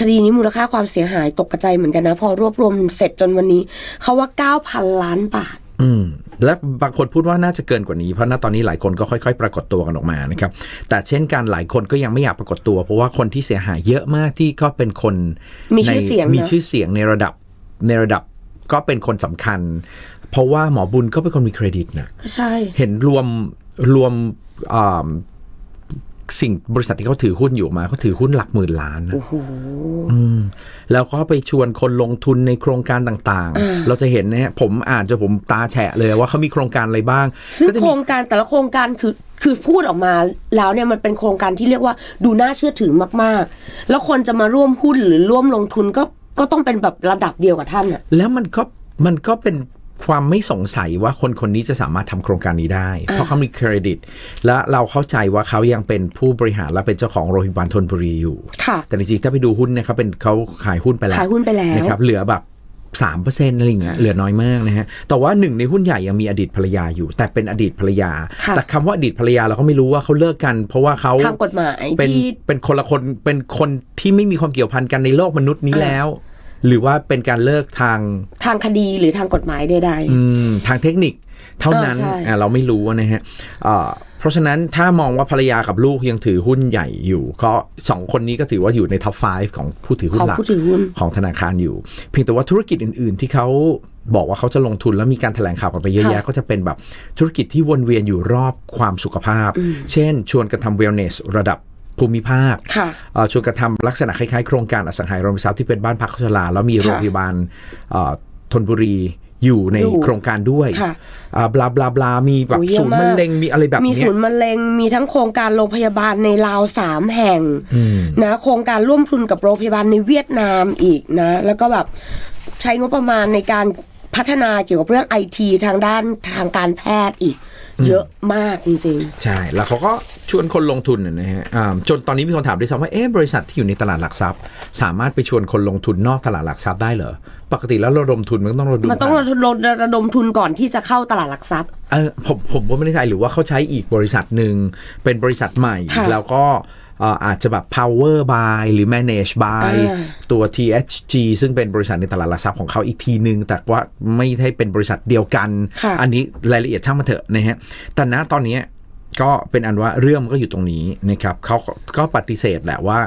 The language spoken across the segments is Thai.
คดีนี้มูลค่าความเสียหายตกกระจายเหมือนกันนะ พอรวบรวมเสร็จจนวันนี้ เขาว่า 9,000 ล้านบาท อืมและบางคนพูดว่าน่าจะเกินกว่านี้เพราะณตอนนี้หลายคนก็ค่อย ๆ ปรากฏตัวกันออกมานะครับแต่เช่นกันหลายคนก็ยังไม่อยากปรากฏตัว เพราะว่าคนที่เสียหายเยอะมากที่ก็เป็นคนมีชื่อในเสียงนะมีชื่อเสียงในระดับในระดับก็เป็นคนสำคัญ เพราะว่าหมอบุญก็เป็นคนมีเครดิตนะก็ใช่เห็นรวมรวมอ่า สิ่งบริษัทที่เขาถือหุ้นอยู่มาเขาถือหุ้นหลักหมื่นล้านนะโอ้โหอืมแล้วก็ไปชวนคนลงทุนในโครงการต่างๆ เราจะเห็นนะฮะผมอ่านจนผมตาแฉะเลยว่าเขามีโครงการอะไรบ้างซึ่งก็จะโคมีรงการแต่ละโครงการคือคือพูดออกมาแล้วเนี่ยมันเป็นโครงการที่เรียกว่าดูน่าเชื่อถือมากๆ แล้วคนจะมาร่วมหุ้นหรือร่วมลงทุนก็ก็ต้องเป็นแบบระดับเดียวกับท่านอะแล้วมันก็มันก็เป็น ความไม่สงสัยว่าคนคนนี้จะสามารถทำโครงการนี้ได้ เพราะเขามีเครดิต และเราเข้าใจว่าเขายังเป็นผู้บริหารและเป็นเจ้าของโรงพยาบาลธนบุรีอยู่ค่ะแต่จริงๆถ้าไปดูหุ้นเนี่ยเขาเป็นเขาขายหุ้นไปแล้วขายหุ้นไปแล้วนะครับเหลือแบบสามเปอร์เซ็นต์อะไรอย่างเงี้ยเหลือน้อยมากนะฮะ แต่ว่าหนึ่งในหุ้นใหญ่ยังมีอดีตภรรยาอยู่ แต่เป็นอดีตภรรยาค่ะแต่คำว่าอดีตภรรยาเราก็ไม่รู้ว่าเขาเลิกกัน เพราะว่าเขาทางกฎหมายเป็นที่เป็นคนละคนเป็นคนที่ไม่มีความเกี่ยวพันกันในโลกมนุษย์นี้อ่าแล้ว หรือว่าเป็นการเลิกทางทางคดีหรือทางกฎหมายใดอืมทางเทคนิคเท่านั้นเออใช่อะเราไม่รู้นะฮะอ่าเพราะฉะนั้นถ้ามองว่าภรรยากับลูกยังถือหุ้นใหญ่อยู่ก็สองคนนี้ก็ถือว่าอยู่ในท็อป 5 ของผู้ถือๆหุ้ขนองหลักผู้ถือหุ้นของธนาคารอยู่ เพียงแต่ว่าธุรกิจอื่น ๆ ที่เขาบอกว่าเขาจะลงทุนแล้วมีการแถลงข่าวกันไปเยอะแยะค่ะก็จะเป็นแบบธุรกิจที่วนเวียนอยู่รอบความสุขภาพ เช่น ชวนกันทำ wellness ระดับ ภูมิภาคค่ะเอ่อชวนกระทำลักษณะคล้ายๆ โครงการอสังหาริมทรัพย์ที่เป็นบ้านพักโฆษณาแล้วมีโรงพยาบาลเอ่อธนบุรีอยู่ในอยู่โครงการด้วยค่ะอ่าบลาบลาบลามีแบบโอ้เยอะศูนย์มากมะเร็งมีอะไรแบบมีเนี้ศูยนย์มะเร็งมีทั้งโครงการโรงพยาบาลในลาวสามแห่งนะโครงการร่วมทุนกับโรงพยาบาลในเวียดนามอีกนะ แล้วก็แบบใช้งบประมาณในการพัฒนาเกี่ยวกับเรื่องไอทีทางด้านทางการแพทย์อีก เยอะมากจริงใช่ แล้วเขาก็ชวนคนลงทุนน่ะนะฮะอ่าจนตอนนี้มีคนถามด้วยซ้ำว่าเอ๊ะบริษัทที่อยู่ในตลาดหลักทรัพย์ สามารถไปชวนคนลงทุนนอกตลาดหลักทรัพย์ได้เหรอปกติแล้วระดมทุนมันก็ต้องระดมๆมันต้องผ่าระดมระดมทุนก่อนที่จะเข้าตลาดหลักทรัพย์เออผมผมว่าไม่ได้ใช่หรือว่าเขาใช้อีกบริษัทหนึ่งเป็นบริษัทใหม่ค่ะแล้วก็เอ่ออาจจะแบบ power by หรือ manage by อ่าตัว THG ซึ่งเป็นบริษัทในตลาดหลักทรัพย์ของเขาอีกทีหนึ่งแต่ว่าไม่ได้เป็นบริษัทเดียวกันค่ะอันนี้รายละเอียดช่างมาเถอะนะฮะแต่ณตอนเนี้ยก็เป็นอันว่าเรื่องมันก็อยู่ตรงนี้นะครับเขาก็ปฏิเสธแหละว่า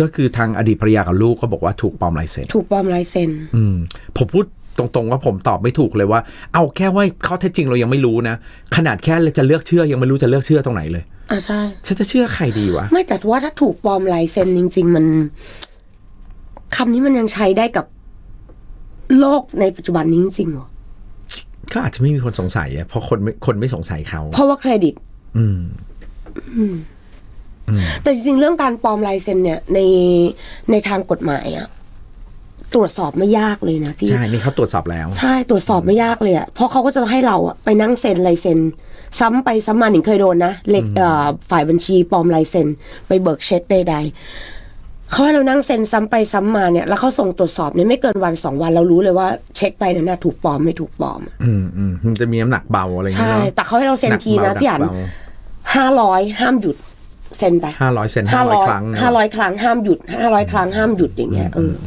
ก็คือทางอดีตภรรยากับลูกก็บอกว่าถูกปลอมลายเซ็นถูกปลอมลายเซ็นอืมผมพูดตรงๆว่าผมตอบไม่ถูกเลยว่า เอาแค่ว่าข้อเท็จจริงเรายังไม่รู้นะ ขนาดแค่จะเลือกเชื่อยังไม่รู้จะเลือกเชื่อตรงไหนเลย อะใช่ ฉันจะเชื่อใครดีวะ ไม่แต่ว่าถ้าถูกปลอมลายเซ็นจริง ๆ มันคำนี้มันยังใช้ได้กับโลกในปัจจุบันนี้จริงๆเหรอก็อาจจะไม่มีคนสงสัยอะเพราะคนไม่คนไม่สงสัยเขา เพราะว่าเครดิต อืมแต่จริงๆเรื่องการปลอมลายเซ็นเนี่ยในในทางกฎหมายอะ ตรวจสอบไม่ยากเลยนะพี่ ใช่ นี่เขาตรวจสอบแล้ว ใช่ตรวจสอบไม่ยากเลยอะเพราะเขาก็จะให้เราอะไปนั่งเซ็นลายเซ็น ซ้ำไปซ้ำมาหนิงเคยโดนนะเล็กเอ่อฝ่ายบัญชีปลอมลายเซ็น ไปเบิกเช็คใดๆเขาให้เรานั่งเซ็นซ้ำไปซ้ำมาเนี่ย แล้วเขาส่งตรวจสอบเนี่ยไม่เกินวันสองวันเรารู้เลยว่าเช็คไปนั้นนะถูกปลอมไม่ถูกปลอมอะอืมอืมมันจะมีน้ำหนักเบาอะไรอย่างเงี้ใช่ยเนาะแต่เขาให้เราเซ็นทีหนะกเบาพี่อันหกเบาห้าร้อยห้ามหยุดเซ็นไปห้าร้อยเซนห้าร้อยครั้งนะห้าร้อยครั้งห้ามหยุดห้าร้อยครั้งห้ามหยุดอย่างเงี้ยเอออ